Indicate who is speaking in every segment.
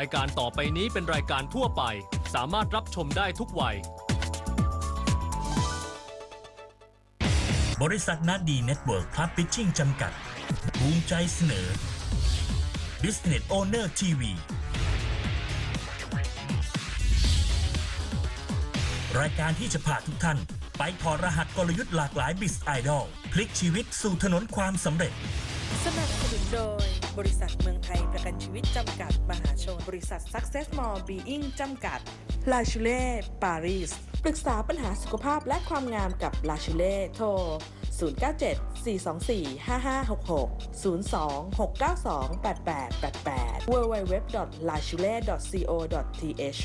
Speaker 1: ายการต่อไปนี้เป็นรายการทั่วไป สามารถรับชมได้ทุกวัย
Speaker 2: บริษัทนาดีเน็ตเวิร์กพลัสพิชชิ่งจำกัด ภูมิใจเสนอ Business Owner TV รายการที่จะพาทุกท่าน ไปถอดรหัสกลยุทธ์หลากหลายบิสไอดอลพลิกชีวิตสู่ถนนความสำเร็จ
Speaker 3: สนับสนุนโดย บริษัทเมืองไทยประกันชีวิตจำกัด มหาชน บริษัท Success More Being จำกัด ลาชูเล่ปารีส ปรึกษาปัญหาสุขภาพและความงามกับลาชูเล่โทร 097 424 5566 02 692 8888 www.lachule.co.th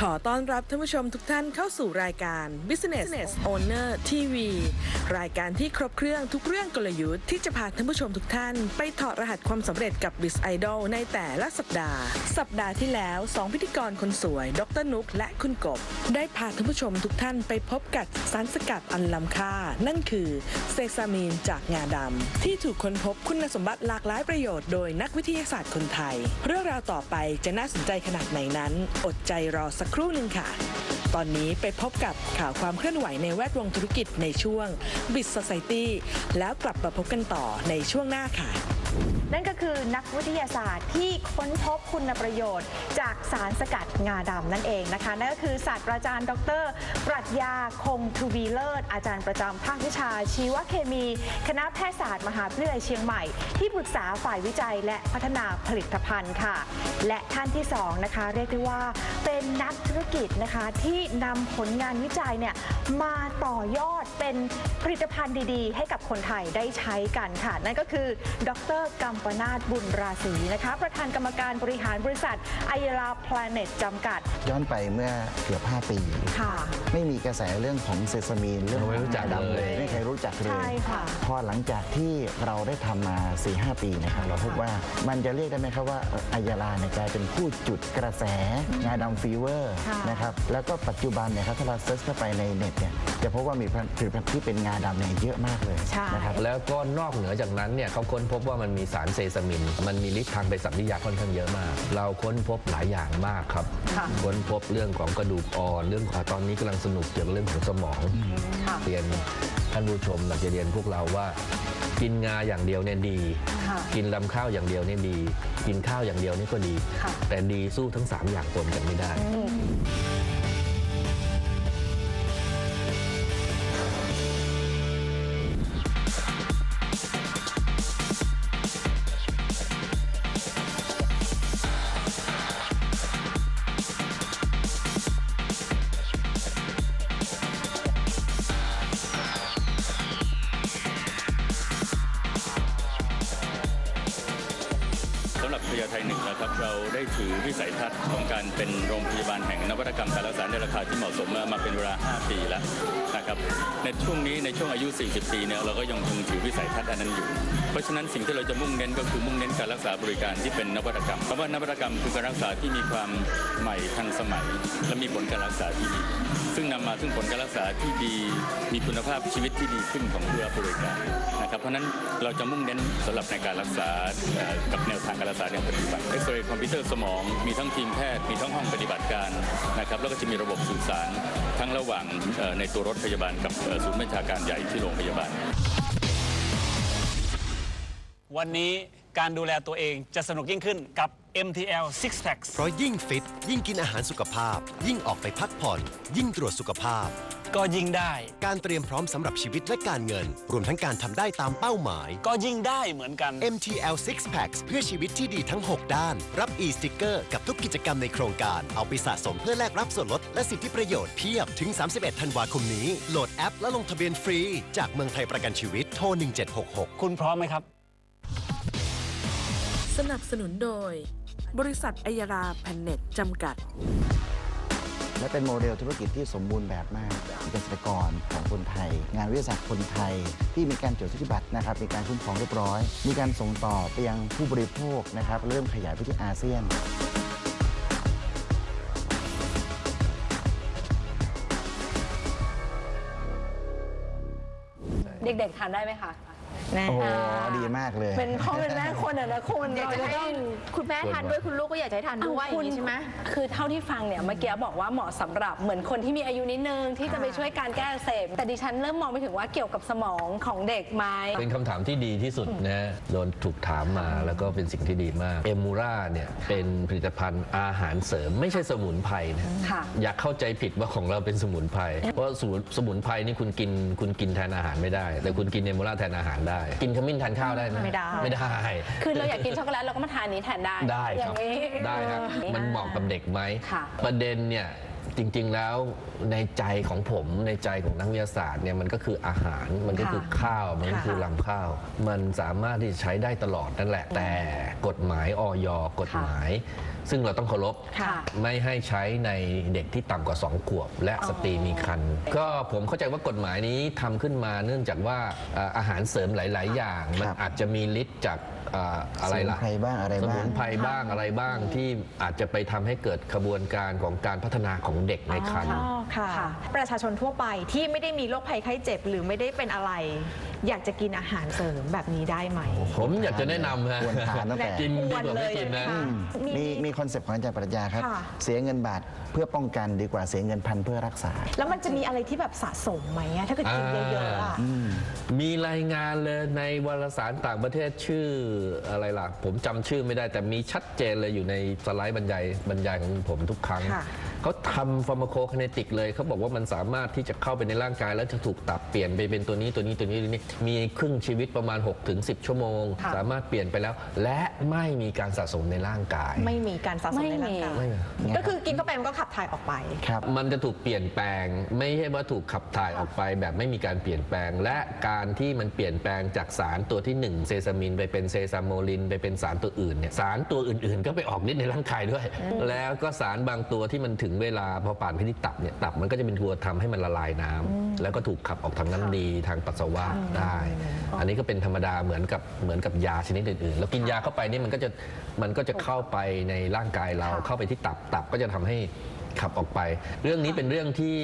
Speaker 3: ขอต้อนรับท่านผู้ชมทุกท่านเข้าสู่รายการ Business Owner TV รายการที่ครบเครื่องทุกเรื่องกลยุทธ์ที่จะพาท่านผู้ชมทุกท่าน ไปถอดรหัสความสำเร็จกับ Biz Idol ในแต่ละสัปดาห์ สัปดาห์ที่แล้ว 2 พิธีกรคนสวย ดรนุกและคุณกบ ได้พาท่านผู้ชมทุกท่านไปพบกับสารสกัดอันล้ำค่า นั่นคือเซซามีนจากงาดำที่ถูกค้นพบคุณสมบัติหลากหลายประโยชน์โดยนักวิทยาศาสตร์คนไทย เรื่องราวต่อไปจะน่าสนใจขนาดไหนนั้น อดใจรอสักครู่หนึ่งค่ะ ตอนนี้ไปพบกับข่าวความเคลื่อนไหวในแวดวงธุรกิจในช่วง b i z Society แล้วกลับมาพบกันต่อในช่วงหน้าค่ะ
Speaker 4: นั่นก็คือนักวิทยาศาสตร์ที่ค้นพบคุณประโยชน์ จากสารสกัดงาดำนั่นเองนะคะ นั่นก็คือศาสตราจารย์ ดร ปรัชญาคงทวีเลิศ อาจารย์ประจำภาควิชาชีวเคมี คณะแพทยศาสตร์มหาวิทยาลัยเชียงใหม่ ที่ปรึกษาฝ่ายวิจัยและพัฒนาผลิตภัณฑ์ค่ะ และท่านที่สองนะคะเรียกได้ว่าเป็นนักธุรกิจนะคะที่นำผลงานวิจัยเนี่ยมาต่อยอดเป็นผลิตภัณฑ์ดีๆ ให้กับคนไทยได้ใช้กันค่ะ นั่นก็คือ ดรกัมปนาตบุญราศีนะคะ ประธานกรรมการบริหารบริษัทไอราพลาเน็ตจำกัด
Speaker 5: ย้อนไปเมื่อเกือบ 5 ปี
Speaker 4: ค่ะ
Speaker 5: ไม่มีกระแสเรื่องของเซซามีนเรื่อง
Speaker 6: ไม่รู้จัก
Speaker 5: ดำ
Speaker 6: เลย
Speaker 5: ไม่เคยรู้จักเล
Speaker 4: ใช่
Speaker 5: ย
Speaker 4: ค่ะ
Speaker 5: พอหลังจากที่เราได้ทำมา 4-5 ปีนะครับเราพบว่ามันจะเรียกได้ไหมครับว่าเอ่ออายาลาเนี่ยกลายเป็นผู้จุดกระแสงาดำฟีเวอร์
Speaker 4: ค่ะ
Speaker 5: นะครับแล้วก็ปัจจุบันเนี่ยครับถ้าเราเซิร์ชเข้าไปในเน็ตเนี่ยจะพบว่ามีผลิตภัณฑ์ที่เป็นงาดำเนี่ยเยอะมากเลย
Speaker 4: ใช่
Speaker 5: นะครับ
Speaker 6: แล้วก็นอกเหนือจากนั้นเนี่ยเขาค้นพบว่ามันมีสารเซซามิน มันมีฤทธิ์ทางไปสัมผัสยาค่อนข้างเยอะมาก เราค้นพบหลายอย่างมากครับ
Speaker 4: ค่ะ
Speaker 6: ค้นพบเรื่องของกระดูกอ่อนเรื่องของตอนนี้กำลังสนุกเกี่ยวกับเรื่องของสมอง
Speaker 4: ค่ะ
Speaker 6: เรียนท่านผู้ชมอยากจะเรียนพวกเราว่า กินงาอย่างเดียวเนี่ยดี
Speaker 4: ค่ะ
Speaker 6: กินลำข้าวอย่างเดียวเนี่ยดี กินข้าวอย่างเดียวนี่ก็ดี
Speaker 4: ค่ะ
Speaker 6: แต่ดีสู้ทั้งสามอย่างปนกันไม่ได้
Speaker 7: ส เป็นโรงพยาบาลแห่งนวัตกรรมการรักษาในราคาที่เหมาะสมมาเป็นเวลา 5 ปีแล้วนะครับในช่วงนี้ในช่วงอายุ 40 ปีเนี่ยเราก็ยังคงถือวิสัยทัศน์อันนั้นอยู่ เพราะฉะนั้นสิ่งที่เราจะมุ่งเน้นก็คือมุ่งเน้นการรักษาบริการที่เป็นนวัตกรรมคำว่านวัตกรรมคือการรักษาที่มีความใหม่ทันสมัย และมีผลการรักษาที่ดีซึ่งนำมาซึ่งผลการรักษาที่ดี มีคุณภาพชีวิตที่ดีขึ้นของผู้รับบริการนะครับเพราะนั้นเราจะมุ่งเน้นสำหรับในการรักษากับแนวทางการรักษาในปัจจุบันเอ็กซเรย์คอมพิวเตอร์สมองมีทั้งทีมแพทย์มีทั้งห้องปฏิบัติการนะครับแล้วก็จะมีระบบสื่อสารทั้งระหว่างในตัวรถพยาบาลกับศูนย์บัญชาการใหญ่ที่โรงพยาบาล
Speaker 8: วันนี้การดูแลตัวเองจะสนุกยิ่งขึ้นกับ MTL Six Packs
Speaker 9: เพราะยิ่งฟิต ยิ่งกินอาหารสุขภาพ ยิ่งออกไปพักผ่อน ยิ่งตรวจสุขภาพ
Speaker 8: ก็ยิ่งได้
Speaker 9: การเตรียมพร้อมสำหรับชีวิตและการเงิน รวมทั้งการทำได้ตามเป้าหมาย
Speaker 8: ก็ยิ่งได้เหมือนกัน
Speaker 9: MTL Six Packs เพื่อชีวิตที่ดีทั้ง 6 ด้าน รับ e-sticker กับทุกกิจกรรมในโครงการ เอาไปสะสมเพื่อแลกรับส่วนลดและสิทธิประโยชน์เพียบถึง 31 ธันวาคมนี้ โหลดแอป และลงทะเบียนฟรี จากเมืองไทยประกันชีวิต โทร 1766
Speaker 8: คุณพร้อมไหมครับ
Speaker 3: สนับสนุนโดย บริษัทไอยาราแพนเน็ตจำกัด
Speaker 5: และเป็นโมเดลธุรกิจที่สมบูรณ์แบบมากเกษตรกรของคนไทย งานวิทยาศาสตร์คนไทย ที่มีการจดสิทธิบัตรนะครับมีการคุ้มครองเรียบร้อย มีการส่งต่อไปยังผู้บริโภคนะครับเริ่มขยายไปที่อาเซียน
Speaker 4: เด็กๆทานได้ไหมคะ นะ
Speaker 5: โอ้โหดีมากเลย
Speaker 10: เป็นพ่อเป็นแม่คนอะนะคุณ
Speaker 4: อยากจะ
Speaker 10: เรา
Speaker 4: ให้
Speaker 10: ต้อง
Speaker 4: คุณแม่ทานด้วยคุณลูกก็อยากจะให้ทานด้วยอย่างนี้ใช่ไหม
Speaker 10: คือเท่าที่ฟังเนี่ยเมื่อกี้บอกว่าเหมาะสำหรับเหมือนคนที่มีอายุนิดนึงที่จะไปช่วยการแก้อักเสบแต่ดิฉันเริ่มมองไปถึงว่าเกี่ยวกับสมองของเด็กไหม
Speaker 6: เป็นคำถามที่ดีที่สุดนะโดนถูกถามมาแล้วก็เป็นสิ่งที่ดีมาก เอมูราเนี่ยเป็นผลิตภัณฑ์อาหารเสริมไม่ใช่สมุนไพรนะ
Speaker 10: ค่ะ
Speaker 6: อย่าเข้าใจผิดว่าของเราเป็นสมุนไพรเพราะสมุนสมุนไพรนี่คุณกินคุณกินแทนอาหารไม่ได้ แต่คุณกินเอมูราแทนอาหารได้กินขมิ้นแทนข้าวได้ไหม
Speaker 4: ไม่ได้
Speaker 6: ไม่ได้
Speaker 10: คือเราอยากกินช็อกโกแลตเราก็มาทานอันนี้แทนได้
Speaker 6: ได้
Speaker 10: อ
Speaker 6: ค
Speaker 10: ย่า
Speaker 6: รับ
Speaker 10: งนี้
Speaker 6: ได้ครับ มันเหมาะกับเด็กไหม
Speaker 10: ค่ะ
Speaker 6: ประเด็นเนี่ย จริง ๆ แล้วในใจของผมในใจของนักวิทยาศาสตร์เนี่ยมันก็คืออาหารมันก็คือข้าวมันก็คือลำข้าว มันสามารถที่จะใช้ได้ตลอดนั่นแหละ แต่กฎหมายออยกฎหมาย ซึ่งเราต้องเคารพ
Speaker 10: ค่ะ
Speaker 6: ไม่ให้ใช้ในเด็กที่ต่ำกว่า 2 ขวบ และสตรีมีครรภ์ก็ผมเข้าใจว่ากฎหมายนี้ทำขึ้นมาเนื่องจากว่าเอ่ออาหารเสริมหลาย ๆ อย่าง มัน
Speaker 5: ครับ
Speaker 6: อาจจะมีฤทธิ์จากเอ่ออะไรล่ะ
Speaker 5: สมุนไพรบ้างอะไรบ้าง
Speaker 6: สมุนไพรบ้างอะไรบ้างที่อาจจะไปทำให้เกิดขบวนการของการพัฒนาของเด็กในครรภ์
Speaker 4: อ๋อค่ะ
Speaker 10: ค่ะ
Speaker 4: ประชาชนทั่วไปที่ไม่ได้มีโรคภัยไข้เจ็บหรือไม่ได้เป็นอะไร อยากจะกินอาหารเสริมแบบนี้ได้ไหม
Speaker 6: ผมอยากจะแนะนำฮะ
Speaker 5: ควรทานตั้งแต่
Speaker 6: กินดีกว่าไม่กินนะ
Speaker 4: ควรเลย
Speaker 5: อืม
Speaker 4: มี
Speaker 5: มีมีคอนเซปต์ของอาจารย์ปรัชญาครับ
Speaker 4: ค่ะ
Speaker 5: เสียเงินบาทเพื่อป้องกันดีกว่าเสียเงินพันเพื่อรักษา
Speaker 4: แล้วมันจะมีอะไรที่แบบสะสมไหมอะถ้าเกิดกินเยอะๆอะ
Speaker 6: มีรายงานเลยในวารสารต่างประเทศชื่ออะไรล่ะ ผมจำชื่อไม่ได้แต่มีชัดเจนเลยอยู่ในสไลด์บรรยายบรรยายของผมทุกครั้ง
Speaker 4: ค่ะ
Speaker 6: เขาทำฟาร์มาโคคเนติกเลยเขาบอกว่ามันสามารถที่จะเข้าไปในร่างกาย แล้วจะถูกตับเปลี่ยนไปเป็นตัวนี้ตัวนี้ตัวนี้ตัวนี้ มีครึ่งชีวิตประมาณ 6-10ถึง10ชั่วโมง
Speaker 10: ค่ะ
Speaker 6: สามารถเปลี่ยนไปแล้ว และไม่มีการสะสมในร่างกาย
Speaker 4: ไม่มีการสะสมในร่างกาย
Speaker 6: ไม่มี
Speaker 4: ก็คือกินเข้าไปมันก็ขับถ่ายออกไป
Speaker 5: ครับ
Speaker 6: มันจะถูกเปลี่ยนแปลง ไม่ใช่ว่าถูกขับถ่ายออกไปแบบไม่มีการเปลี่ยนแปลง และการที่มันเปลี่ยนแปลงจากสารตัวที่ 1 เซซามิน ไปเป็นเซซามโมลิน ไปเป็นสารตัวอื่นเนี่ยสารตัวอื่นๆ ก็ไปออกฤทธิ์ในร่างกายด้วย แล้วก็สารบางตัวที่มันถึงเวลาพอผ่านพิธีตับเนี่ยตับมันก็จะเป็นตัวทำให้มันละลายน้ำแล้วก็ถูกขับออกทางน้ำดีทางปัสสาวะได้ อันนี้ก็เป็นธรรมดาเหมือนกับเหมือนกับยาชนิดอื่นๆ แล้วกินยาเข้าไปนี่มันก็จะมันก็จะเข้าไปในร่างกายเราเข้าไปที่ตับตับก็จะทำให้ ขับออกไป เรื่องนี้เป็นเรื่องที่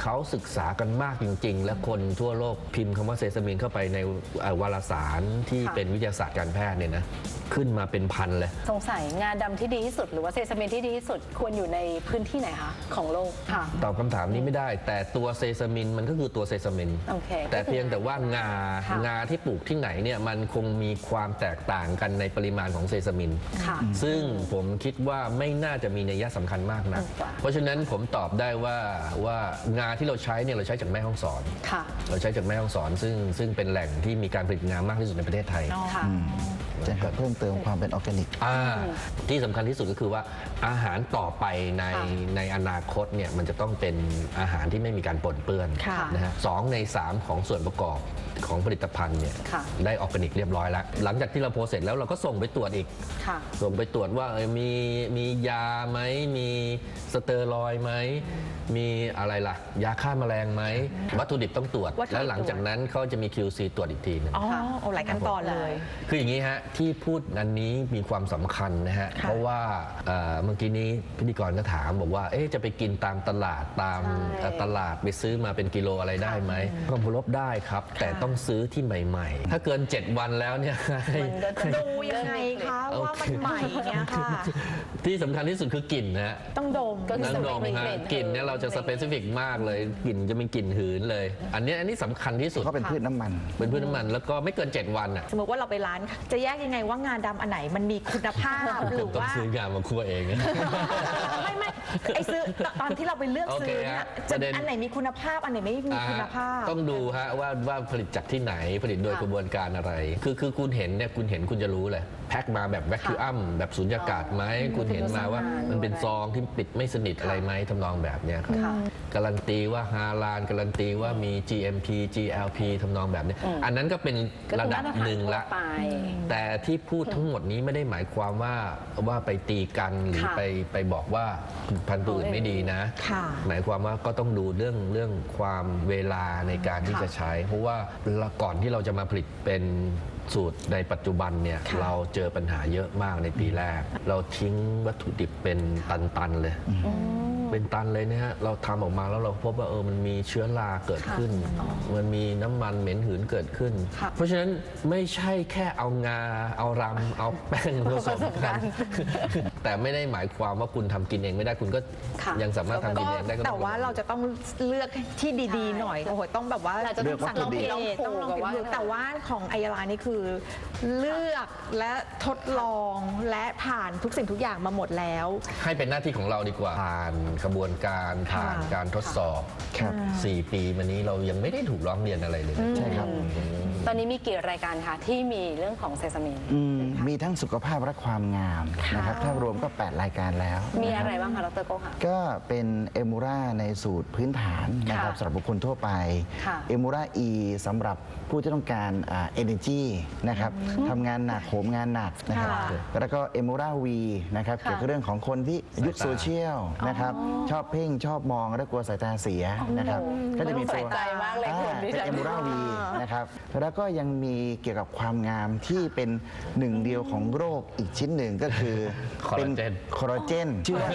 Speaker 6: เขาศึกษากันมากจริง ๆ และคนทั่วโลกพิมพ์คำว่าเซซามินเข้าไปในเอ่อวารสารที่
Speaker 10: ค่ะ
Speaker 6: เป็นวิทยาศาสตร์การแพทย์เนี่ยนะขึ้นมาเป็นพันเลย
Speaker 10: สงสัยงาดำที่ดีที่สุด หรือว่าเซซามินที่ดีที่สุดควรอยู่ในพื้นที่ไหนคะ ของโลกค่ะ
Speaker 6: ตอบคำถามนี้ไม่ได้ แต่ตัวเซซามินมันก็คือตัวเซซามิน
Speaker 10: โอเค
Speaker 6: แต่เพียงแต่ว่างา
Speaker 10: ค่ะ
Speaker 6: งาที่ปลูกที่ไหนเนี่ยมันคงมีความแตกต่างกันในปริมาณของเซซามิน
Speaker 10: ค่ะ
Speaker 6: ซึ่งผมคิดว่าไม่น่าจะมีนัยสำคัญมากนะ
Speaker 10: อืมกว่า
Speaker 6: เพราะฉะนั้นผมตอบได้ว่าว่างาที่เราใช้เนี่ยเราใช้จากแม่ฮ่องสอน
Speaker 10: ค่ะ
Speaker 6: เราใช้จากแม่ฮ่องสอนซึ่งซึ่งเป็นแหล่งที่มีการผลิตงามากที่สุดในประเทศไทย
Speaker 10: ค่ะ
Speaker 5: จะเพิ่มเติมความเป็นออร์แกนิก
Speaker 6: อ่าที่สำคัญที่สุดก็คือว่าอาหารต่อไปใน
Speaker 10: ค่ะ
Speaker 6: ในอนาคตเนี่ยมันจะต้องเป็นอาหารที่ไม่มีการปนเปื้อน
Speaker 10: ค่ะ
Speaker 6: นะฮะสองในสามของส่วนประกอบของผลิตภัณฑ์เนี่ย
Speaker 10: ค่ะ
Speaker 6: ได้ออร์แกนิกเรียบร้อยแล้ว หลังจากที่เราโพสเสร็จแล้วเราก็ส่งไปตรวจอีก
Speaker 10: ค่ะ
Speaker 6: ส่งไปตรวจว่าเออมีมียาไหมมีสเตอรอยด์ไหมมีอะไรล่ะ ยาฆ่าแมลงไหมวัตถุดิบต้องตรวจ
Speaker 4: วัตถุดิบ
Speaker 6: แล้วหลังจากนั้นเขาจะมี QC ตรวจอีกทีหนึง
Speaker 4: อ๋อเอาหลายขั้นตอนเลย
Speaker 6: คืออย่างนี้ฮะที่พูดอันนี้มีความสำคัญนะฮะ เพราะว่าเอ่อเมื่อกี้นี้พิธีกรก็ถามบอกว่า เอ๊ะจะไปกินตามตลาดตาม
Speaker 10: ใช่
Speaker 6: เอ่อตลาดไปซื้อมาเป็นกิโลอะไรได้ไหมก็พลบได้ครับ แต่ต้องซื้อที่ใหม่ ๆ ถ้าเกิน 7 วันแล้วเนี่ยให้
Speaker 10: มันก็จะ
Speaker 4: ดูยังไงคะว่ามันใหม่เนี่ยค่ะ
Speaker 6: ที่สำคัญที่สุดคือกลิ่นนะฮะ
Speaker 4: ต้องดม
Speaker 10: ก็ คือ
Speaker 6: น้ำนม
Speaker 10: จะไม่มี
Speaker 6: ฮะ
Speaker 10: กลิ่น
Speaker 6: กลิ่นเนี่ยเราจะสเปซิฟิกมากเลยกลิ่นจะเป็นกลิ่นหืนเลย อันเนี้ยอันนี้สำคัญที่สุด
Speaker 5: ก็เป็นพืชน้ำมัน
Speaker 6: เป็นพืชน้ำมันแล้วก็ไม่เกิน 7 วันอะ
Speaker 4: สมมติว่าเราไปร้านจะแยกยังไงว่างาดำอันไหนมันมีคุณภาพห
Speaker 6: ผ
Speaker 4: รื
Speaker 6: ม
Speaker 4: อ
Speaker 6: ต้อง
Speaker 4: ว่า
Speaker 6: ซื้องานมาคั่วเอง
Speaker 4: ไม่ไม่ไอซื้อตอนที่เราไปเลือก
Speaker 6: โอเค
Speaker 4: ซื้อเนี่ย
Speaker 6: ฮะ
Speaker 4: จะ
Speaker 6: ประเด็น
Speaker 4: อันไหนมีคุณภาพอันไหนไม่มีคุณภาพ
Speaker 6: อ่าต้องดูฮะว่าว่าผลิตจากที่ไหนผลิตโดย
Speaker 10: ค่ะ
Speaker 6: กระบวนการอะไร คือคือคุณเห็นเนี่ยคุณเห็นคุณจะรู้เลยแพ็คมาแบบแวคคิวอัมแบบสุญญากาศไหมคุณเห็นมาว่ามันเป็นซองที่ปิดไม่สนิทอะไรไหมทำนองแบบเนี้ยครับ
Speaker 10: ค่ะ
Speaker 6: การันตีว่าฮาลานการันตีว่ามี GMP GLP ทำนองแบบเนี้ยอันนั้นก็เป็น
Speaker 10: ก็
Speaker 6: ระ
Speaker 10: คือ
Speaker 6: ดับ
Speaker 10: มาตรฐาน
Speaker 6: หนึ่งละ
Speaker 10: ทั่วไป
Speaker 6: แต่ที่พูดทั้งหมดนี้ไม่ได้หมายความว่าว่าไปตีกันหรือ
Speaker 10: ค่ะ
Speaker 6: ไปไปบอกว่าพันธุ์ตัวอื่นไม่ดีนะ
Speaker 4: ค่ะ
Speaker 6: หมายความว่าก็ต้องดูเรื่องเรื่องความเวลาในการที่
Speaker 10: ค่ะ
Speaker 6: จะใช้ เพราะว่าก่อนที่เราจะมาผลิตเป็น สูตรในปัจจุบันเนี่ย
Speaker 4: ค่ะ
Speaker 6: เราเจอปัญหาเยอะมากในปีแรก เราทิ้งวัตถุดิบเป็นตันๆเลย เป็นตันเลยนะฮะเราทำออกมาแล้วเราพบว่าเออมันมีเชื้อราเกิดขึ้น มันมีน้ำมันเหม็นหืนเกิดขึ้น
Speaker 10: ค่ะ
Speaker 6: เพราะฉะนั้นไม่ใช่แค่เอางา เอารำเอาแป้งผสมกัน แต่ไม่ได้หมายความว่าคุณทำกินเองไม่ได้คุณก็
Speaker 10: ค่ะ
Speaker 6: ยังสามารถทำกินเองได้ก็
Speaker 4: แต่
Speaker 6: ต้อง
Speaker 4: ว่าเราจะต้องเลือกที่ดีๆ หน่อยโอ้โหต้องแบบว่า
Speaker 10: เราจะต้อง
Speaker 5: เลือกวัตถุดิบ
Speaker 4: ลองผิดต้องลองผิดถูกแต่ว่าของไอยาลานี่คือเลือกและทดลองและผ่านทุกสิ่งทุกอย่างมาหมดแล้ว
Speaker 6: ให้เป็นหน้าที่ของเราดีกว่า ผ่านกระบวนการผ่าน
Speaker 4: ค่ะ
Speaker 6: การทดสอบ
Speaker 5: ครับ
Speaker 6: 4ปีมานี้เรายังไม่ได้ถูกร้องเรียนอะไรเลยนะ
Speaker 5: ใช่ครับ
Speaker 10: ตอนนี้มีกี่รายการคะที่มีเรื่องของเซซามิน
Speaker 5: อืมมีทั้งสุขภาพและความงามนะครับถ้ารวมก็ 8 รายการแล้ว
Speaker 10: มี
Speaker 5: นค
Speaker 10: อะ
Speaker 5: บ
Speaker 10: ไรบ้างคะดรโก้คะ
Speaker 5: ก็เป็นเอมูราในสูตรพื้นฐานนะครับ
Speaker 10: ค่ะ
Speaker 5: สำหรับบุคคลทั่วไป
Speaker 10: ค่ะ
Speaker 5: เอมูราอีสำหรับผู้ที่ต้องการเอเนจีนะครับทำงานหนักโหมงานหนักนะครับ
Speaker 10: ค่ะ
Speaker 5: แล้วก็เอมูราวีนะครับ
Speaker 10: ค่ะ
Speaker 5: เกี่ยวกับเรื่องของคนที่ยุค
Speaker 6: สายตา
Speaker 5: โซเชียลนะครับชอบเพ่งชอบมองและกลัวสายตาเสียนะครับก็จะมี
Speaker 10: ใส่
Speaker 5: ตัว
Speaker 10: ใจมากเลยคุณ
Speaker 5: อ่า
Speaker 10: ดิ
Speaker 5: เป็น
Speaker 10: ฉัน
Speaker 5: เอมูราวีนะครับแล้วก็ยังมีเกี่ยวกับความงามที่เป็นหนึ่งเดียวของโรคอีกชิ้นหนึ่งก็คือ
Speaker 6: คอล
Speaker 5: เป็
Speaker 6: ลานเจน
Speaker 5: คอลลาเจนชื่อว่า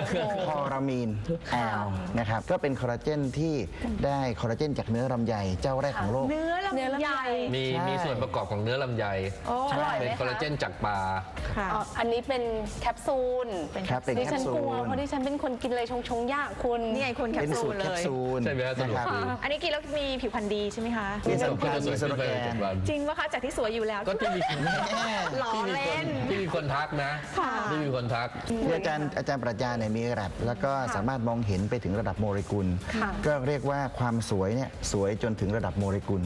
Speaker 5: คอรามีนแอลนะครับก็เป็นคอลลาเจนที่ได้คอลลาเจนจากเนื้อลำไยเจ้าแรกของโลก
Speaker 4: เนื้อลำ
Speaker 10: เนื้อลำไย
Speaker 4: ไย
Speaker 6: มี
Speaker 5: ใช่
Speaker 6: มีส่วนประกอบของเนื้อลำไย
Speaker 10: อร่อยไหม
Speaker 6: เป็น
Speaker 10: คะ
Speaker 6: คอลลาเจนจากปลา
Speaker 4: ค่ะ
Speaker 10: อ๋ออันนี้เป็นแคปซูล
Speaker 5: ครับเป็น
Speaker 10: ดิ
Speaker 5: แค
Speaker 10: ฉั
Speaker 5: ป
Speaker 10: น
Speaker 5: ซู
Speaker 10: กลัว
Speaker 5: ล
Speaker 10: เพราะดิฉันเป็นคนกินอะไรชงชงๆยากคุณ
Speaker 4: นี่ไงคุณแคป
Speaker 5: เป็น
Speaker 4: ซู
Speaker 5: สู
Speaker 4: ล
Speaker 5: ตร
Speaker 4: เล
Speaker 5: แคป
Speaker 4: ย
Speaker 5: ซูล
Speaker 6: ใช่ไหมฮะสะดวก
Speaker 5: นะครับ
Speaker 6: ดี
Speaker 4: อันนี้กินแล้วมีผิวพรรณดีใช่ไหมคะ
Speaker 5: มีส
Speaker 6: ก็
Speaker 5: โลแกน
Speaker 6: จะสวย
Speaker 5: มีส
Speaker 6: ขึ้น
Speaker 5: โล
Speaker 6: ไป
Speaker 5: แก
Speaker 6: ในเจ็
Speaker 5: น
Speaker 6: ดวัน
Speaker 4: จริงปะคะจากที่สวยอยู่แล้ว
Speaker 6: ก็ที่มี
Speaker 4: หล่อเล่น
Speaker 6: ที่มีคนทักนะ
Speaker 4: ค่ะ
Speaker 6: ที่มีคนทัก
Speaker 5: คืออาจารย์อาจารย์ปรัชญาเนี่ยมีแลบแล้วก็สามารถมองเห็นไปถึงระดับโมเลกุลก็เรียกว่าความสวยเนี่ยสวยจนถึงระดับโมเลกุล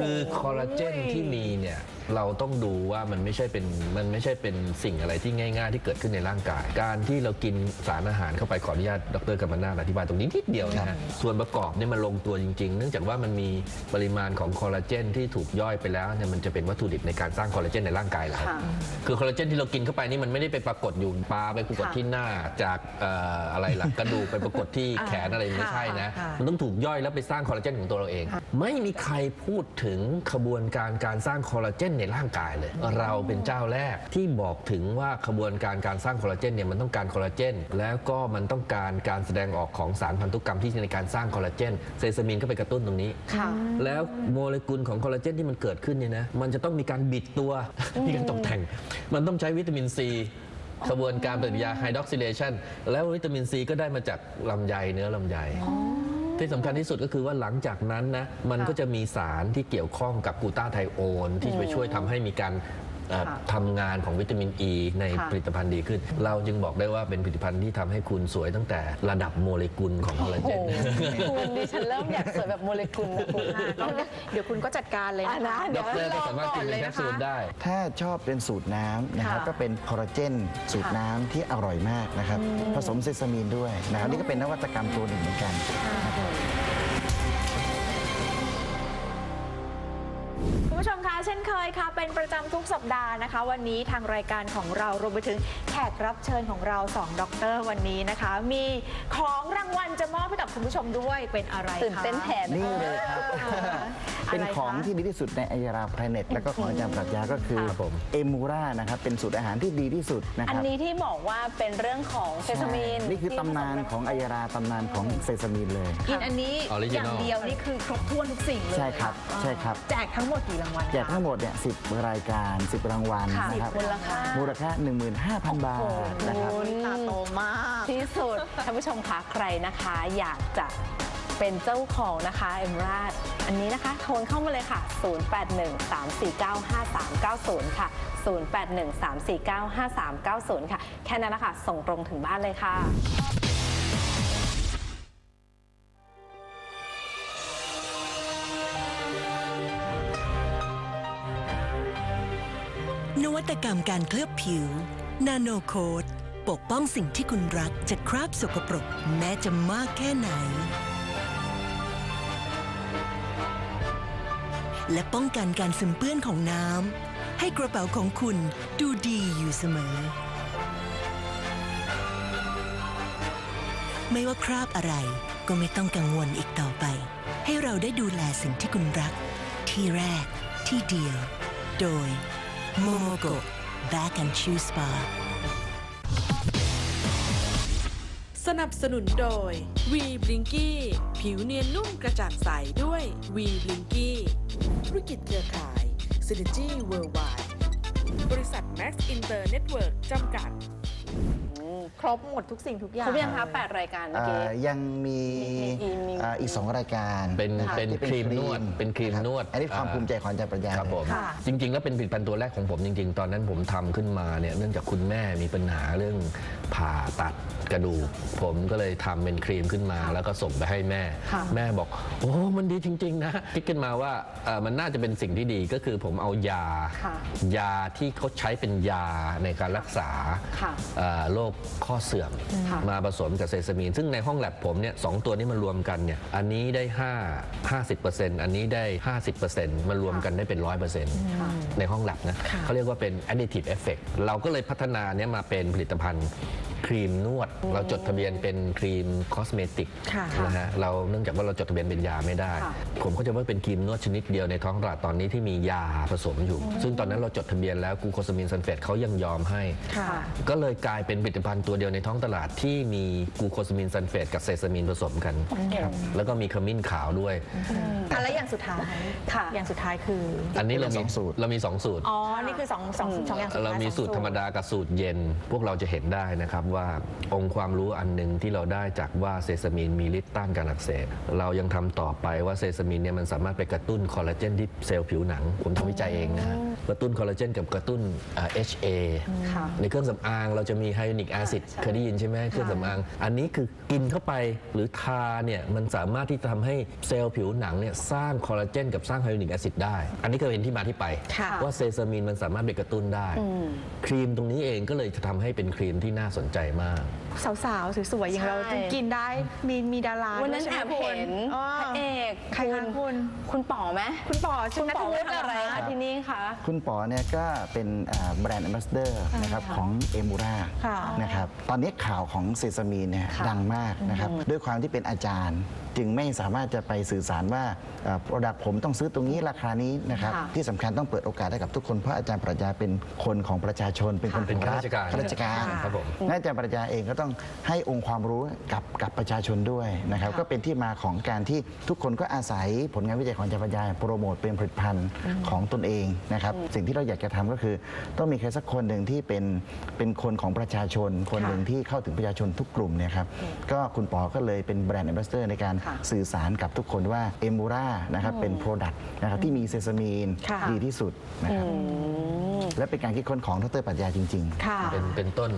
Speaker 6: คือคอลลาเจนที่มีเนี่ย เราต้องดูว่ามันไม่ใช่เป็นมันไม่ใช่เป็นสิ่งอะไรที่ง่าย ๆ ที่เกิดขึ้นในร่างกาย การที่เรากินสารอาหารเข้าไปขออนุญาตดรกัมปนาทอธิบายตรงนี้นิดเดียวนะฮะส่วนประกอบเนี่ยมันลงตัวจริง ๆ เนื่องจากว่ามันมีปริมาณของคอลลาเจนที่ถูกย่อยไปแล้วเนี่ยมันจะเป็นวัตถุดิบในการสร้างคอลลาเจนในร่างกายเรา
Speaker 10: ค่ะ
Speaker 6: คือคอลลาเจนที่เรากินเข้าไปนี่มันไม่ได้ไปปรากฏอยู่ปลาไปปรากฏ
Speaker 10: ค่ะ
Speaker 6: ที่หน้าจากเอ่ออะไรล่ะกระดูกไปปรากฏที่แขนอะไรไม่ใช่นะ
Speaker 4: ค่ะ
Speaker 6: มันต้องถูกย่อยแล้วไปสร้างคอลลาเจนของตัวเราเอง ไม่มีใครพูดถึงขบวนการการสร้างคอลลาเจนในร่างกายเลย เราเป็นเจ้าแรกที่บอกถึงว่าขบวนการการสร้างคอลลาเจนเนี่ยมันต้องการคอลลาเจนแล้วก็มันต้องการการแสดงออกของสารพันธุกรรมที่ในการสร้างคอลลาเจนเซซามินก็ไปกระตุ้นตรงนี้
Speaker 10: ค่ะ
Speaker 6: แล้วโมเลกุลของคอลลาเจนที่มันเกิดขึ้นเนี่ยนะมันจะต้องมีการบิดตัว มีการตกแต่ง มันต้องใช้วิตามินซีกระบวนการปฏิกิริยาไฮดรอกซิเลชันแล้ววิตามินซีก็ได้มาจากลำไยเนื้อลำไย ที่สำคัญที่สุดก็คือว่าหลังจากนั้นนะมันก็จะมีสารที่เกี่ยวข้องกับกูต้าไทโอนที่จะไปช่วยทำให้มีการ ทำงานของวิตามินอ e ีใน
Speaker 10: ค่ะ
Speaker 6: ผลิตภัณฑ์ดีขึ้น เราจึงบอกได้ว่าเป็นผลิตภัณฑ์ที่ทำให้คุณสวยตั้งแต่ระดับโมเลกุลของคอลลา
Speaker 10: โอ้
Speaker 6: เจ
Speaker 10: โห
Speaker 6: น
Speaker 10: คุณดิฉันเริ่มอยากสวยแบบโมเลกุลนะคุณ
Speaker 4: ค่ะก็เดี๋ยวคุณก็จัดการเลย
Speaker 10: อะ
Speaker 4: นะ
Speaker 10: นะคะเดี๋
Speaker 6: ด
Speaker 10: ยว
Speaker 6: รก็สามารถกินเป็นแคปซูลได้
Speaker 5: ถ้าชอบเป็นสูตรน้ำนะครับ
Speaker 10: ค่ะ
Speaker 5: ก็เป็นคอลลาเจนสูตรน้ำที่อร่อยมากนะครับ ผสมเซซามีนด้วยนะครับนี่ก็เป็นนวัตกรรมตัวหนึ่งเหมือนกันนะ
Speaker 4: ผู้ชมคะเช่นเคยค่ะ เป็นประจำทุกสัปดาห์นะคะ วันนี้ทางรายการของเรารวมไปถึงแขกรับเชิญของเราสองด็อกเตอร์วันนี้นะคะ มีของรางวัลจะมอบให้กับคุณผู้ชมด้วยเป็นอะไรคะ
Speaker 10: ตื่นเต้นแทน
Speaker 5: นี่เลยครับ เป็นของที่ดีที่สุดในอายราแพลเน็ตแล้วก็ของอาจารย์ปรัชญาก็คือ
Speaker 6: ครับผม
Speaker 5: เอมูรานะครับ เป็นสูตรอาหารที่ดีที่สุดนะค
Speaker 10: อัน
Speaker 5: รับ
Speaker 10: นี้ที่บอกว่าเป็นเรื่องของเซซามิน
Speaker 5: ใช่นี่คือตำนานของอายราตำนานของเซซามีนเลย
Speaker 4: กินอันนี้
Speaker 6: Original
Speaker 4: อย่างเดียวนี่คือครบถ้วนทุกสิ่งเลย
Speaker 5: ใช่ครับใช่ครับ
Speaker 4: แจกทั้งหมดกี่รางวัลคะ
Speaker 5: แจกทั้งหมดเนี่ยสิรายการ 10 รางวัล
Speaker 10: ค่ะ
Speaker 5: นะครับ
Speaker 10: มูลค่า
Speaker 5: มูลค่า 15,000 บาทนะครับ
Speaker 4: ตาโตมาก
Speaker 10: ที่สุดท่านผู้ชมคะใครนะคะ อยากจะเป็นเจ้าของนะคะเอ็มราดอันนี้นะคะโทรเข้ามาเลยค่ะ 0813495390 ค่ะ 0813495390 ค่ะ แค่นั้นนะคะส่งตรงถึงบ้านเลยค่ะ
Speaker 11: ตกรรมการเคลือบผิว นาโนโคดปกป้องสิ่งที่คุณรักจากคราบสกปรกแม้จะมากแค่ไหน และป้องกันการซึมเปื้อนของน้ำให้กระเป๋าของคุณดูดีอยู่เสมอ ไม่ว่าคราบอะไรก็ไม่ต้องกังวลอีกต่อไป ให้เราได้ดูแลสิ่งที่คุณรัก ที่แรกที่เดียว โดย Momogo Back and Choose Spa ส
Speaker 3: นับสนุนโดย V b l i n k y ผิวเนียนนุ่มกระจ่างใสด้วย V b l i n k y ธุรกิจเครือข่าย Synergy Worldwide บริษัท Max Inter Network จำกัด
Speaker 4: ครบหมดทุกสิ่งทุกอย่าง
Speaker 10: ครบยังคะแปดรายการเมื่อกี้
Speaker 5: เอ่อยังมี
Speaker 10: มีมี
Speaker 5: เอ่ออีกสองรายการ
Speaker 6: เป็น
Speaker 5: นะครับ
Speaker 6: เป็น
Speaker 5: ที่
Speaker 6: ครีมนวดเป็นครีมะ
Speaker 5: บ
Speaker 6: นวด
Speaker 5: อันนี้ความ
Speaker 6: อ่า
Speaker 5: ภูมิใจของอาจารย์ปรัญญา
Speaker 6: ครับผม
Speaker 4: ค่ะ
Speaker 6: จริง ๆ แล้วเป็นผลิตภัณฑ์ตัวแรกของผมจริง ๆ ตอนนั้นผมทำขึ้นมาเนี่ยเนื่องจากคุณแม่มีปัญหาเรื่องผ่าตัดกระดูก ผมก็เลยทำเป็นครีมขึ้นมา แล้วก็ส่งไปให้แม่
Speaker 10: ค่ะ
Speaker 6: แม่บอก โอ้มันดีจริง ๆ นะคิดขึ้นมาว่าเอ่อมันน่าจะเป็นสิ่งที่ดีก็คือผมเอายา
Speaker 10: ค่ะ
Speaker 6: ยาที่เขาใช้เป็นยาในการรักษา
Speaker 10: ค่ะ
Speaker 6: เอ่อโรคข้อเสื่อม
Speaker 10: ค่ะ
Speaker 6: มาผสมกับเซซามีน ซึ่งในห้องแลบผมเนี่ยสองตัวนี้มารวมกันเนี่ยอันนี้ได้5 50%อันนี้ได้ 50%มารวมกันได้เป็น 100%ในห้องแลบนะเขาเรียกว่าเป็น additive effect เราก็เลยพัฒนาเนี่ยมาเป็นผลิตภัณฑ์ ครีมนวด เราจดทะเบียนเป็นครีมคอสเมติก
Speaker 3: ค่ะ
Speaker 6: นะฮะเราเนื่องจากว่าเราจดทะเบียนเป็นยาไม่ได้
Speaker 10: ค่ะ
Speaker 6: ผมก็จะว่าเป็นครีมนวดชนิดเดียวในท้องตลาดตอนนี้ที่มียาผสมอยู่ ซึ่งตอนนั้นเราจดทะเบียนแล้วกลูโคซามินซัลเฟตเขายังยอมให้
Speaker 3: ค่ะ
Speaker 6: ก็เลยกลายเป็นผลิตภัณฑ์ตัวเดียวในท้องตลาดที่มีกลูโคซามินซัลเฟตกับเซซามินผสมกันครับแล้วก็มีขมิ้นขาวด้วย
Speaker 4: อะแล้วอย่างสุดท้าย
Speaker 10: ค่ะ
Speaker 4: อย่างสุดท้ายคือ
Speaker 6: อันนี้เรามี
Speaker 5: สองสูตร
Speaker 6: เรามี2สูตร
Speaker 4: อ๋อนี่คือสองสองสองอย่างสุดท้าย
Speaker 6: เรามีสูตร
Speaker 4: สอง
Speaker 6: ธรรมดากับสูตรเย็น พวกเราจะเห็นได้นะครับว่าองค์ความรู้อันหนึ่งที่เราได้จากว่าเซซามินมีฤทธิ์ต้านการอักเสบเรายังทำต่อไปว่าเซซามินเนี่ยมันสามารถไปกระตุ้นคอลลาเจนที่เซลล์ผิวหนัง ผมทำวิจัยเองนะฮะกระตุ้นคอลลาเจนกับกระตุ้นอ่า HA
Speaker 10: ค่ะ
Speaker 6: ในเครื่องสำอางเราจะมีไฮยานิกแอซิดเคยได้ยินใช่ไหมเครื่องสำอาง อันนี้คือกินเข้าไปหรือทาเนี่ยมันสามารถที่จะทำให้เซลล์ผิวหนังเนี่ยสร้างคอลลาเจนกับสร้างไฮยานิกแอซิดได้ อันนี้ก็เป็นที่มาที่ไป
Speaker 3: ค่ะ
Speaker 6: ว่าเซซามินมันสามารถไปกระตุ้นได้ ครีมตรงนี้เองก็เลยจะทำให้เป็นครีมที่น่าสนใจใจมาก
Speaker 4: สาวๆ สวยๆ อย่างเรา
Speaker 10: ใช่
Speaker 4: กินได้มีมีดารา
Speaker 10: วันนั้น
Speaker 4: ด้วย
Speaker 10: แอ
Speaker 4: ใช่
Speaker 10: บ
Speaker 4: ไมคุณ
Speaker 10: เห็น
Speaker 4: อ๋อ
Speaker 10: พระเอก
Speaker 4: ใครคะคุณ
Speaker 10: คุณป๋อไหม
Speaker 4: คุณป๋อ
Speaker 10: คุณป๋อ
Speaker 4: วุ
Speaker 10: ไป
Speaker 4: ฒิ
Speaker 10: ทำอะไร
Speaker 4: เห
Speaker 10: คะที่นี่คะ
Speaker 5: คุณป๋อเนี่ยก็เป็นอ่าแบรนด์ a m b a s s a d o r นะครับของเอมูรา
Speaker 4: ค่ะ
Speaker 5: นะครับตอนนี้ข่าวของเซซามีนเนี่ย
Speaker 10: ค่ะ
Speaker 5: ดังมากนะครับด้วยความที่เป็นอาจารย์ จึงไม่สามารถจะไปสื่อสารว่าโปรดักผมต้องซื้อตรงนี้ราคานี้นะครับ
Speaker 10: ค่ะ
Speaker 5: ที่สำคัญต้องเปิดโอกาสให้กับทุกคนเพราะอาจารย์ปรัชญาเป็นคนของประชาชนเป็นคน
Speaker 6: เป็น
Speaker 5: ของ
Speaker 6: ข้าราชการ
Speaker 5: ข้าราชการ
Speaker 6: ครับผม
Speaker 5: และอาจารย์ปรัชญาเองก็ต้องให้องค์ความรู้กับกับประชาชนด้วยนะครับ ก็เป็นที่มาของการที่ทุกคนก็อาศัยผลงานวิจัยของอาจารย์ปรัชญาโปรโมทเป็นผลิตภัณฑ์ของตนเองนะครับ สิ่งที่เราอยากจะทำก็คือ ต้องมีใครสักคนหนึ่งที่เป็นเป็นคนของประชาชน คนหนึ่งที่เข้าถึงประชาชนทุกกลุ่มเนี่ยครับก็คุณปอก็เลยเป็นแบรนด์แอมบาสเตอร์ในการ
Speaker 10: ค่ะ
Speaker 5: สื่อสารกับทุกคนว่าเอมูรานะครับเป็นโปรดักต์นะครับที่มีเซซามีน
Speaker 4: ค่ะ
Speaker 5: ดีที่สุดนะครับและเป็นการคิดค้นของดรปรัชญาจริง
Speaker 4: ค่ะ
Speaker 6: เป็นเป็นต้น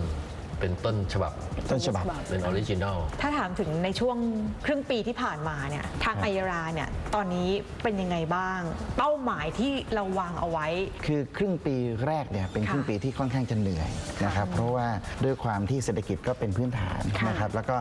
Speaker 6: เป็นต้นฉบับ
Speaker 5: ๆต้นฉบับ
Speaker 6: เป็นออริจินอล
Speaker 4: ถ้าถามถึงในช่วงครึ่งปีที่ผ่านมาเนี่ยทาง
Speaker 5: ครับ
Speaker 4: ไอยราเนี่ยตอนนี้เป็นยังไงบ้าง เป้าหมายที่เราวางเอาไว้
Speaker 5: คือครึ่งปีแรกเนี่ยเป็น
Speaker 4: ค่ะ
Speaker 5: ครึ่งปีที่ค่อนข้างจะเหนื่อยนะครับเพราะว่าด้วยความที่เศรษฐกิจก็เป็นพื้นฐาน
Speaker 4: ค่ะ
Speaker 5: นะครับแล้วก็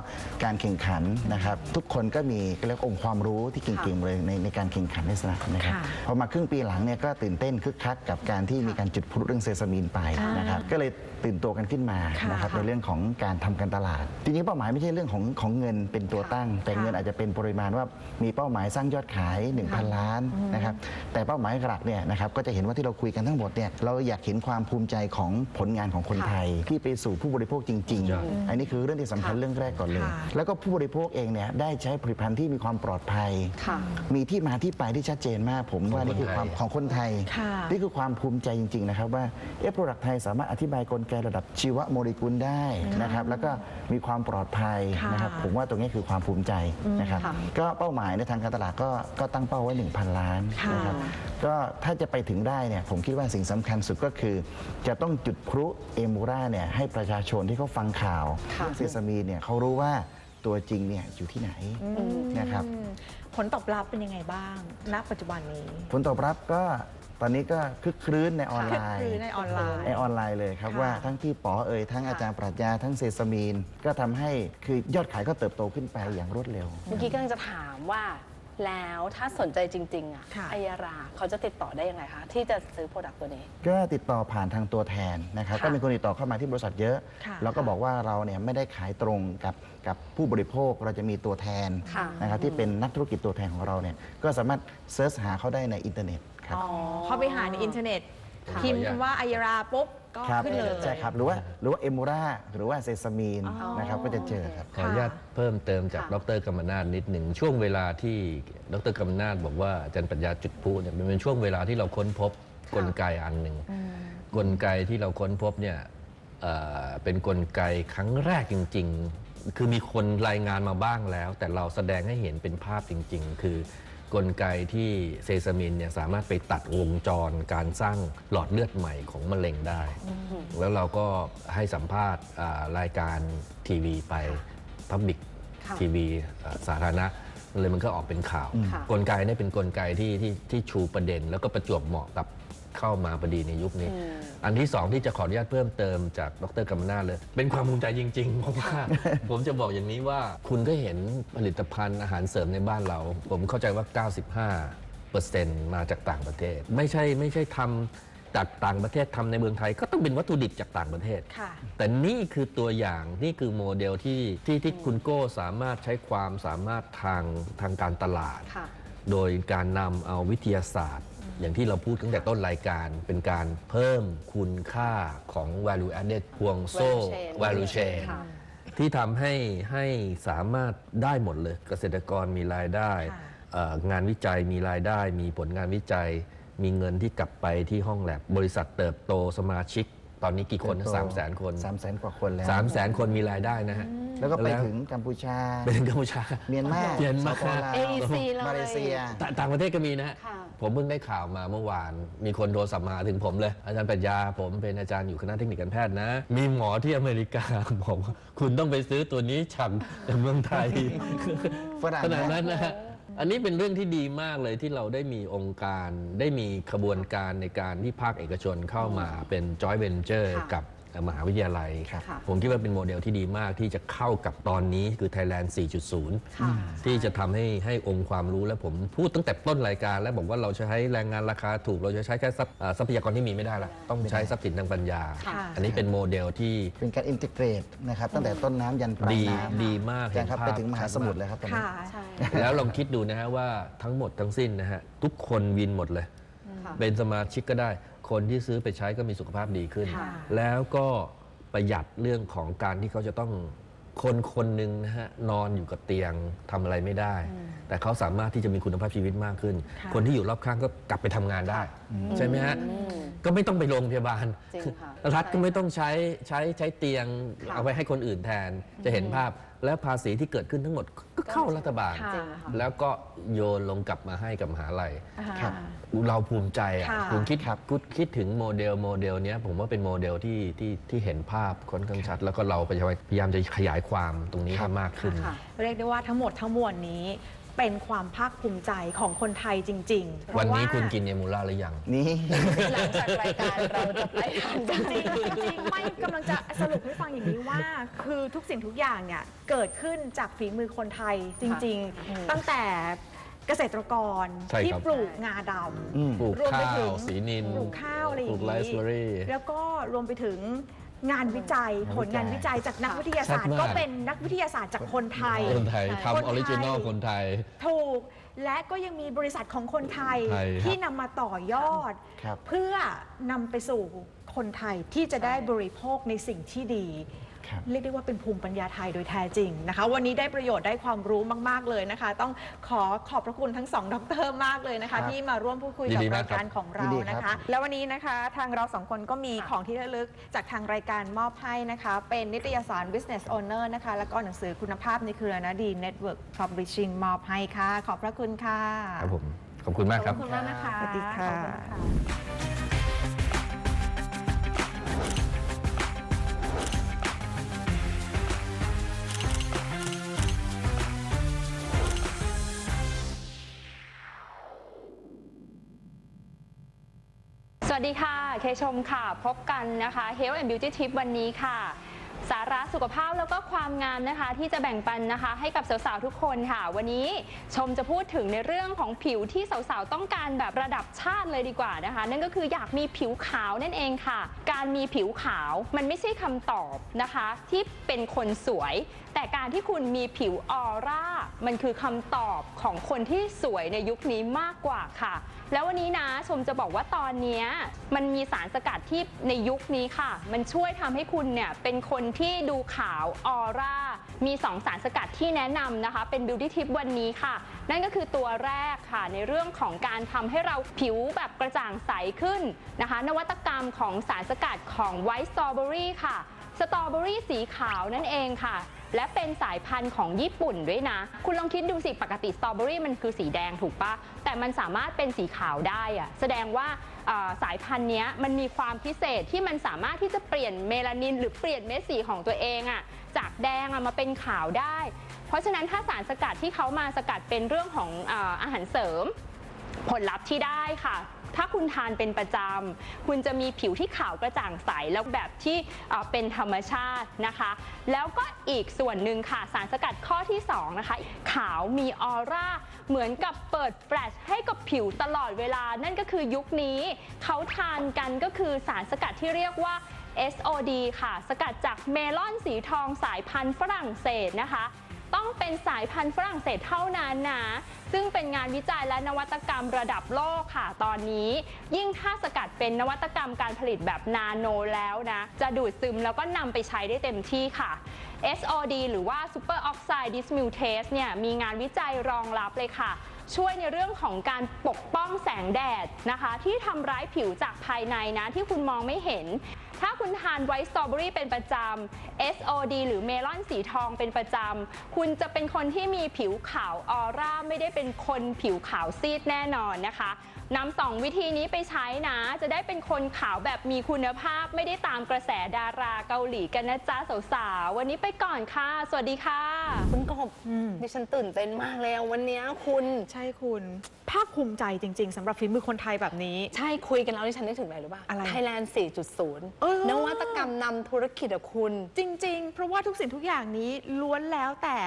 Speaker 5: การแข่งขันนะครับทุกคนก็มีเรียกว่าองค์ความรู้ที่เก่งๆเลยในในการแข่งขันในสนามนะครับ
Speaker 4: ค่ะ
Speaker 5: พอมาครึ่งปีหลังเนี่ยก็ตื่นเต้นคึกคักกับการที่มีการจุดพลุเรื่องเซซามีนไปนะครับก็เลย ตื่นตัวกันขึ้นมา
Speaker 4: ค่ะ
Speaker 5: นะครับในเรื่องของการทำการตลาด จริงๆเป้าหมายไม่ใช่เรื่องของของเงินเป็นตัวตั้ง แต่
Speaker 4: ค่ะ
Speaker 5: เงินอาจจะเป็นปริมาณว่ามีเป้าหมายสร้างยอดขาย 1,000 ล้านนะครับแต่เป้าหมายหลักเนี่ยนะครับก็จะเห็นว่าที่เราคุยกันทั้งหมดเนี่ยเราอยากเห็นความภูมิใจของผลงานของคน
Speaker 10: ค่ะ
Speaker 5: ไทย ที่ไปสู่ผู้บริโภคจริง
Speaker 6: ยอด
Speaker 5: ๆอันนี้คือเรื่องที่สำคัญ
Speaker 10: ค่ะ
Speaker 5: เรื่องแรกก่อนเลย
Speaker 4: ค่ะ
Speaker 5: แล้วก็ผู้บริโภคเองเนี่ยได้ใช้ผลิตภัณฑ์ที่มีความปลอดภัย
Speaker 10: ค่ะ
Speaker 5: มีที่มาที่ไปที่ชัดเจนมาก ผมว่านี่คือความของคนไทย
Speaker 4: ค่ะ
Speaker 5: นี่คือความภูมิใจจริง ๆ นะครับ ว่าเอฟโปรดักไทยสามารถอธิบายกลไกระดับชีวโมเลกุลได้นะครับแล้วก็มีความปลอดภัย
Speaker 4: ค่ะ
Speaker 5: นะครับผมว่าตรงนี้คือความภูมิใจนะครับ
Speaker 10: ค่ะ
Speaker 5: ก็เป้าหมายในทางการตลาดก็ก็ตั้งเป้าไว้ 1,000 ล้าน
Speaker 4: ค่ะ
Speaker 5: นะครับก็ถ้าจะไปถึงได้เนี่ยผมคิดว่าสิ่งสำคัญสุดก็คือ จะต้องจุดพลุเอมูราเนี่ยให้ประชาชนที่เขาฟังข่าว
Speaker 10: ค่ะ
Speaker 5: เรื่องเซซามีนเนี่ยเขารู้ว่าตัวจริงเนี่ยอยู่ที่ไหนนะครับ
Speaker 4: อืมผลตอบรับเป็นยังไงบ้าง ณ ปัจจุบันนี้
Speaker 5: ผลตอบรับก็ ตอนนี้ก็คึกครื้นในออนไลน์
Speaker 4: คือในออนไลน์
Speaker 5: ในออนไลน์เลยครับ
Speaker 4: ค่ะ
Speaker 5: ว่าทั้งพี่ป๋อเอ่ยทั้งอาจารย์ปรัชญาทั้งเซซามีน ก็ทำให้คือยอดขายก็เติบโตขึ้นไปอย่างรวดเร็ว
Speaker 10: เมื่อกี้กำลังจะถามว่า แล้วถ้าสนใจจริง ๆ อะ
Speaker 4: ค่ะ
Speaker 10: ไอยาราเขาจะติดต่อได้ยังไงคะ ที่จะซื้อโปรดักต์ตัวนี้
Speaker 5: ก็ติดต่อผ่านทางตัวแทนนะครับ
Speaker 10: ค่ะ
Speaker 5: ก็มีคนติดต่อเข้ามาที่บริษัทเยอะ
Speaker 4: ค่ะ
Speaker 5: แล้วก็บอกว่าเราเนี่ยไม่ได้ขายตรงกับกับผู้บริโภคเราจะมีตัวแทน
Speaker 10: ค่ะ
Speaker 5: นะครับที่เป็นนักธุรกิจตัวแทนของเราเนี่ยก็สามารถเซิร์ชหาเขาได้ในอินเทอร์เน็ต ครับ
Speaker 4: อ๋อเข้าไปหาในอินเทอร์เน็ต
Speaker 6: ค่ะ
Speaker 4: พิมพ์คำว่าไอยราปุ๊บก็
Speaker 5: ครับ
Speaker 4: ขึ้นเลย
Speaker 5: ใช่ครับหรือว่าหรือว่าเอมูราหรือว่าเซซามีน
Speaker 4: อ๋อ
Speaker 5: นะครับก็จะเจอครับ
Speaker 6: ขออนุญาตเพิ่มเติมจาก
Speaker 4: ค่ะ
Speaker 6: ดรกรรมนาศนิดหนึ่งช่วงเวลาที่ดรกรรมนาศบอกว่าอาจารย์ปัญญาจุดพลุเนี่ยมันเป็นช่วงเวลาที่เราค้นพบกลไกอันหนึ่งกลไกที่เราค้นพบเนี่ยเอ่อเป็นกลไกครั้งแรกจริง ๆ คือมีคนรายงานมาบ้างแล้ว แต่เราแสดงให้เห็นเป็นภาพจริง ๆ คือ กลไกที่เซซามินเนี่ยสามารถไปตัดวงจรการสร้างหลอดเลือดใหม่ของมะเร็งได้ แล้วเราก็ให้สัมภาษณ์อ่ารายการทีวีไปพับบิก
Speaker 4: ค่ะ
Speaker 6: ทีวีสาธารณะเลยมันก็ออกเป็นข่าว
Speaker 4: ค่ะ
Speaker 6: กลไกเนี่ยเป็นกลไกที่ที่ที่ชูประเด็น แล้วก็ประจวบเหมาะกับ เข้ามาพอดีในยุคนี้ อันที่สองที่จะขออนุญาตเพิ่มเติมจากดรกำมนาศเลย เป็นความภูมิใจจริงๆ เพราะว่า ผมจะบอกอย่างนี้ว่าคุณก็เห็นผลิตภัณฑ์อาหารเสริมในบ้านเรา ผมเข้าใจว่า 95เปอร์เซ็นต์มาจากต่างประเทศ ไม่ใช่ไม่ใช่ทำจากต่างประเทศทำในเมืองไทย ก็ต้องเป็นวัตถุดิบจากต่างประเทศ
Speaker 4: ค่ะ
Speaker 6: แต่นี่คือตัวอย่างนี่คือโมเดลที่ที่ที่คุณโก้สามารถใช้ความสามารถทางทางการตลาด
Speaker 4: ค่ะ
Speaker 6: โดยการนำเอาวิทยาศาสตร์ อย่างที่เราพูดตั้งแต่ต้นรายการเป็นการเพิ่มคุณค่าของ value added ห่วงโซ่ value chain
Speaker 10: ค่ะ
Speaker 6: ที่ทำให้ให้สามารถได้หมดเลย เกษตรกรมีรายได้
Speaker 4: ค่ะ
Speaker 6: เอ่องานวิจัยมีรายได้ มีผลงานวิจัย มีเงินที่กลับไปที่ห้องแลบบริษัทเติบโตสมาชิก ตอนนี้กี่คนสามแสนคน
Speaker 5: สามแสนกว่าคนแล้ว
Speaker 6: สามแสนคนมีรายได้นะฮะ
Speaker 5: แล้วก็ไปถึงกัมพูชา
Speaker 6: ไปถึงกัมพูชา
Speaker 5: เมียนมา
Speaker 6: เมียนมา
Speaker 5: สปปลาว
Speaker 10: AEC เลย
Speaker 5: มาเลเซีย
Speaker 6: ตต่างประเทศก็มีนะฮะ
Speaker 10: ค่ะ
Speaker 6: ผมเพิ่งได้ข่าวมาเมื่อวาน มีคนโทรศัพท์มาถึงผมเลย อาจารย์ปรัญญา ผมเป็นอาจารย์อยู่คณะเทคนิคการแพทย์นะ มีหมอที่อเมริกา บอกว่าคุณต้องไปซื้อตัวนี้ฉักจากเมืองไทย
Speaker 5: ฝรั่ง
Speaker 6: ขนาด
Speaker 5: นะ
Speaker 6: นั้นนะฮะ อันนี้เป็นเรื่องที่ดีมากเลยที่เราได้มีองค์การ ได้มีขบวนการในการที่ภาคเอกชนเข้ามาเป็น joint venture
Speaker 10: ค่ะ
Speaker 6: กับ มหาวิทยาลัย
Speaker 10: ค่ะ
Speaker 6: ผมคิดว่าเป็นโมเดลที่ดีมากที่จะเข้ากับตอนนี้คือ Thailand 4.0
Speaker 10: ค่ะ
Speaker 6: ที่จะทำให้ให้องค์ความรู้และผมพูดตั้งแต่ต้นรายการ แล้วบอกว่าเราจะใช้แรงงานราคาถูก เราจะใช้แค่ทรัพย์อ่าทรัพยากรที่มีไม่ได้ละต้องใช้ทรัพย์สินทางปัญญา
Speaker 4: ค่ะ
Speaker 6: อันนี้เป็นโมเดลที่
Speaker 5: เป็นการอินทิเกรตนะครับตั้งแต่ต้นน้ำยันปลาย
Speaker 6: ดี
Speaker 5: น้ำ
Speaker 6: ดีมาก
Speaker 5: อาจารย์ครับ
Speaker 6: เห็นภาพ
Speaker 5: ไปถึงมหาสมุทรเลยครับตอนนี้
Speaker 4: ค่ะ
Speaker 10: ใช่
Speaker 6: แล้วลองคิดดูนะฮะว่าทั้งหมดทั้งสิ้นนะฮะทุกคนวินหมดเลย
Speaker 10: ค่ะ
Speaker 6: เป็นสมาชิกก็ได้ คนที่ซื้อไปใช้ก็มีสุขภาพดีขึ้น
Speaker 4: ค่ะ
Speaker 6: แล้วก็ประหยัดเรื่องของการที่เขาจะต้องคนคนหนึ่งนะฮะนอนอยู่กับเตียงทำอะไรไม่ได้ แต่เขาสามารถที่จะมีคุณภาพชีวิตมากขึ้น
Speaker 4: ค่ะ
Speaker 6: คนที่อยู่รอบข้างก็กลับไปทำงานได้ ใช่ไหมฮะก็ไม่ต้องไปโรงพยาบาล
Speaker 10: จริงค่ะ
Speaker 6: รัฐก็ไม่ต้องใช้ใช้ใช้เตียง
Speaker 10: ค่ะ
Speaker 6: เอาไว้ให้คนอื่นแทน จะเห็นภาพ และภาษีที่เกิดขึ้นทั้งหมดก็เข้ารัฐบาล
Speaker 4: ค่ะ
Speaker 10: จริงค่ะ
Speaker 6: แล้วก็โยนลงกลับมาให้กับมหาลัย
Speaker 5: ครับ
Speaker 6: เราภูมิใจอะ
Speaker 4: ค่ะ
Speaker 6: คุณคิดคุณคิดถึงโมเดลโมเดลเนี้ยผมว่าเป็นโมเดลที่ที่ที่เห็นภาพค่อนข้างชัด แล้วก็เราพยายามพยายามจะขยายความตรงนี้ให้มากขึ้น
Speaker 10: ค่ะ
Speaker 4: เรียกได้ว่าทั้งหมดทั้งมวลนี้ เป็นความภาคภูมิใจของคนไทยจริงๆเพราะ
Speaker 6: วันนี้าคุณกินเอมูล่าหรือยัง
Speaker 5: นี่
Speaker 10: หลังจากรายการเราจบรายการ
Speaker 4: จริงๆจริงๆไม่กำลังจะสรุปให้ฟังอย่างนี้ว่า คือทุกสิ่งทุกอย่างเนี่ยเกิดขึ้นจากฝีมือคนไทยจริง
Speaker 10: อืม
Speaker 4: ๆตั้งแต่ เกษตรกร
Speaker 6: ใช่
Speaker 4: ที่
Speaker 6: ครับ
Speaker 4: ปลูกงาด
Speaker 5: อืม
Speaker 6: ปลูก
Speaker 4: รวมไป
Speaker 6: ข้า
Speaker 4: ถึ
Speaker 6: ว
Speaker 4: ง
Speaker 6: สีนินำ
Speaker 4: ปลูกข้าวอะไรอ
Speaker 6: ปลู
Speaker 4: ย่ากง
Speaker 6: ไร
Speaker 4: นี้
Speaker 6: ซ์เบอรี่
Speaker 4: แล้วก็รวมไปถึงงานวิจัย
Speaker 5: งานวิจัย
Speaker 4: ผลงานวิจัยจากนักวิทยาศาสต
Speaker 6: ชั
Speaker 4: ร์
Speaker 6: ดมาก
Speaker 4: ก็เป็นนักวิทยาศาสตร์จากคนไทย
Speaker 6: คนไทย
Speaker 4: คนไท
Speaker 6: ทำ
Speaker 4: ย
Speaker 6: ออริจินอลคนไทย
Speaker 4: ถูกและก็ยังมีบริษัทของคนไทย
Speaker 6: ไทยครับ
Speaker 4: ที่นำมาต่อยอด
Speaker 5: ครับ
Speaker 4: เพื่อนำไปสู่คนไทยที่จะได้บริโภคในสิ่งที่ดี
Speaker 5: ครับ
Speaker 4: เรียกได้ว่าเป็นภูมิปัญญาไทยโดยแท้จริงนะคะ วันนี้ได้ประโยชน์ได้ความรู้มาก ๆ เลยนะคะ ต้องขอขอบพระคุณทั้งสองดรมากเลยนะคะ
Speaker 5: ครับ
Speaker 4: ที่มาร่วมพูดคุย
Speaker 6: ยิ
Speaker 4: กับ
Speaker 6: นดีมารา
Speaker 4: กยการ
Speaker 6: ครับ
Speaker 4: ของเรา
Speaker 5: ยินดีครับ
Speaker 4: นะคะ แล้ววันนี้นะคะทางเราสองคนก็มีของที่ระลึกจากทางรายการมอบให้นะคะ เป็นนิตยสาร Business Owner นะคะ แล้วก็หนังสือคุณภาพในเครือนะดี Network Publishing มอบให้ค่ะ ขอบพระคุณค่ะ
Speaker 6: ครับผมขอบคุณมากครับ
Speaker 10: ขอบคุณมากนะคะ
Speaker 4: สวัสดีค่ะ
Speaker 10: วัสดีค่ะ เคชมค่ะ พบกันนะคะ Health and Beauty Tip วันนี้ค่ะ สาระสุขภาพแล้วก็ความงามนะคะ ที่จะแบ่งปันนะคะ ให้กับสาวๆทุกคนค่ะ วันนี้ชมจะพูดถึงในเรื่องของผิวที่สาวๆต้องการแบบระดับชาติเลยดีกว่านะคะ นั่นก็คืออยากมีผิวขาวนั่นเองค่ะ การมีผิวขาวมันไม่ใช่คำตอบนะคะ ที่เป็นคนสวย แต่การที่คุณมีผิวออร่ามันคือคำตอบของคนที่สวยในยุคนี้มากกว่าค่ะ แล้ววันนี้นะชมจะบอกว่าตอนเนี้ยมันมีสารสกัดที่ในยุคนี้ค่ะ มันช่วยทำให้คุณเนี่ยเป็นคนที่ดูขาวออร่า มี2สารสกัดที่แนะนำนะคะ เป็น Beauty Tip วันนี้ค่ะ นั่นก็คือตัวแรกค่ะ ในเรื่องของการทำให้เราผิวแบบกระจ่างใสขึ้นนะคะ นวัตกรรมของสารสกัดของ White Strawberry ค่ะ สตรอเบอรี่สีขาวนั่นเองค่ะ และเป็นสายพันธุ์ของญี่ปุ่นด้วยนะ คุณลองคิดดูสิปกติสตรอเบอรี่มันคือสีแดงถูกปะแต่มันสามารถเป็นสีขาวได้อะแสดงว่าสายพันธุ์นี้มันมีความพิเศษที่มันสามารถที่จะเปลี่ยนเมลานิน หรือเปลี่ยนเม็ดสีของตัวเองอะจากแดงอะมาเป็นขาวได้ เพราะฉะนั้นถ้าสารสกัดที่เขามาสกัดเป็นเรื่องของอาหารเสริม ผลลัพธ์ที่ได้ค่ะ ถ้าคุณทานเป็นประจำ คุณจะมีผิวที่ขาวกระจ่างใส แล้วแบบที่เป็นธรรมชาตินะคะ แล้วก็อีกส่วนหนึ่งค่ะสารสกัดข้อที่ 2 นะคะ ขาวมีออร่า เหมือนกับเปิดแฟลชให้กับผิวตลอดเวลา นั่นก็คือยุคนี้ เขาทานกันก็คือสารสกัดที่เรียกว่า SOD ค่ะ สกัดจากเมลอนสีทองสายพันธุ์ฝรั่งเศสนะคะ ต้องเป็นสายพันธุ์ฝรั่งเศสเท่านั้นนะ ซึ่งเป็นงานวิจัยและนวัตกรรมระดับโลกค่ะตอนนี้ ยิ่งถ้าสกัดเป็นนวัตกรรมการผลิตแบบนาโนแล้วนะ จะดูดซึมแล้วก็นำไปใช้ได้เต็มที่ค่ะ SOD หรือว่า Super Oxide Dismutase เนี่ยมีงานวิจัยรองรับเลยค่ะ ช่วยในเรื่องของการปกป้องแสงแดดนะคะ ที่ทำร้ายผิวจากภายในนะที่คุณมองไม่เห็น ถ้าคุณทานไวท์สตรอเบอรี่เป็นประจำ SOD หรือเมลอนสีทองเป็นประจำ คุณจะเป็นคนที่มีผิวขาวออร่าไม่ได้เป็นคนผิวขาวซีดแน่นอนนะคะ นำสองวิธีนี้ไปใช้นะ จะได้เป็นคนขาวแบบมีคุณภาพไม่ได้ตามกระแสดาราเกาหลีกันนะจ๊ะสาวๆ วันนี้ไปก่อนค่ะ สวัสดีค่ะ
Speaker 12: คุณกบดิฉันตื่นเต้นมากเลยอะวันเนี้ยคุณ
Speaker 4: ใช่คุณ ภาคภูมิใจจริง ๆสำหรับฝีมือคนไทยแบบนี้
Speaker 12: ใช่คุยกันแล้วดิฉันนึกถึงอะไรรู้ป่ะ
Speaker 4: อะไร
Speaker 12: ไทยแลนด์
Speaker 4: เออ
Speaker 12: 4.0 นวัตกรรมนำธุรกิจอะคุณ
Speaker 4: จริง ๆ เพราะว่าทุกสิ่งทุกอย่างนี้ล้วนแล้วแต่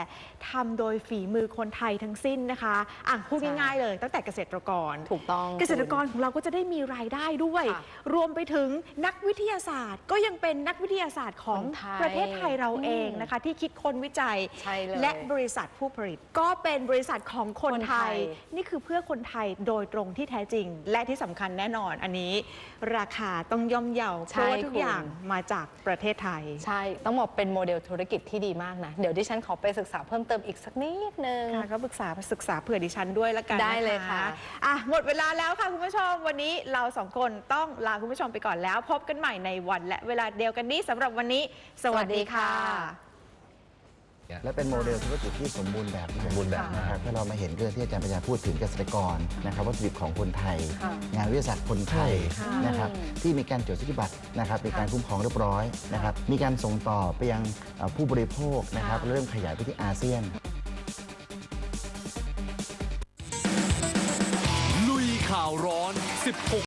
Speaker 4: ทำโดยฝีมือคนไทยทั้งสิ้นนะคะ อะพูด
Speaker 12: ใช่
Speaker 4: ง่ายๆเลย ตั้งแต่เกษตรกร
Speaker 12: ถูกต้อง
Speaker 4: เกษตรกรของเราก็จะได้มีรายได้ด้วย
Speaker 12: ค่ะ
Speaker 4: รวมไปถึงนักวิทยาศาสตร์ ก็ยังเป็นนักวิทยาศาสตร์ของ
Speaker 12: คนไทย
Speaker 4: ประเทศไทยเราเอง
Speaker 12: อืม
Speaker 4: นะคะ ที่คิดค้นวิจัย
Speaker 12: ใช่เลย
Speaker 4: และบริษัทผู้ผลิต ก็เป็นบริษัทของคน
Speaker 12: คน
Speaker 4: ไท
Speaker 12: ไท
Speaker 4: ย
Speaker 12: ย
Speaker 4: นี่คือเพื่อคนไทยโดยตรงที่แท้จริง และที่สำคัญแน่นอนอันนี้ ราคาต้องย่อมเยาเพราะว่าทุกอย่างมาจากประเทศไทย
Speaker 12: ใช่ ต้องบอกเป็นโมเดลธุรกิจที่ดีมากนะ เดี๋ยวดิฉันขอไปศึกษาเพิ่มเติมอีกสักนิดนึง
Speaker 4: ค่ะก็ปรึกษาศึกษาเผื่อดิฉันด้วยละกัน
Speaker 12: ได้เลย
Speaker 4: น
Speaker 12: ค่ะ
Speaker 4: อะ หมดเวลาแล้วค่ะคุณผู้ชม วันนี้เราสองคนต้องลาคุณผู้ชมไปก่อนแล้ว พบกันใหม่ในวันและเวลาเดียวกันนี้สำหรับวันนี้ สวัสดีค่ะ
Speaker 5: และเป็นโมเดลธุรกิจที่สมบูรณ์แบบมาก
Speaker 6: สมบูรณ์แบบ
Speaker 5: นะครับถ้าเรามาเห็นเรื่องที่อาจารย์ปัญญาพูดถึงเกษตรกรนะครับวัตถุดิบของคนไทย
Speaker 12: ค่ะ
Speaker 5: งานวิทยาศาสตร์คนไทย
Speaker 4: ค่ะ
Speaker 5: นะครับที่มีการจดสิทธิบัตรนะครับมีการคุ้มครองเรียบร้อยนะครับมีการส่งต่อไปยังเอ่อผู้บริโภคนะครับเริ่มขยายไปที่อาเซียน
Speaker 1: ข่าวร้อน 16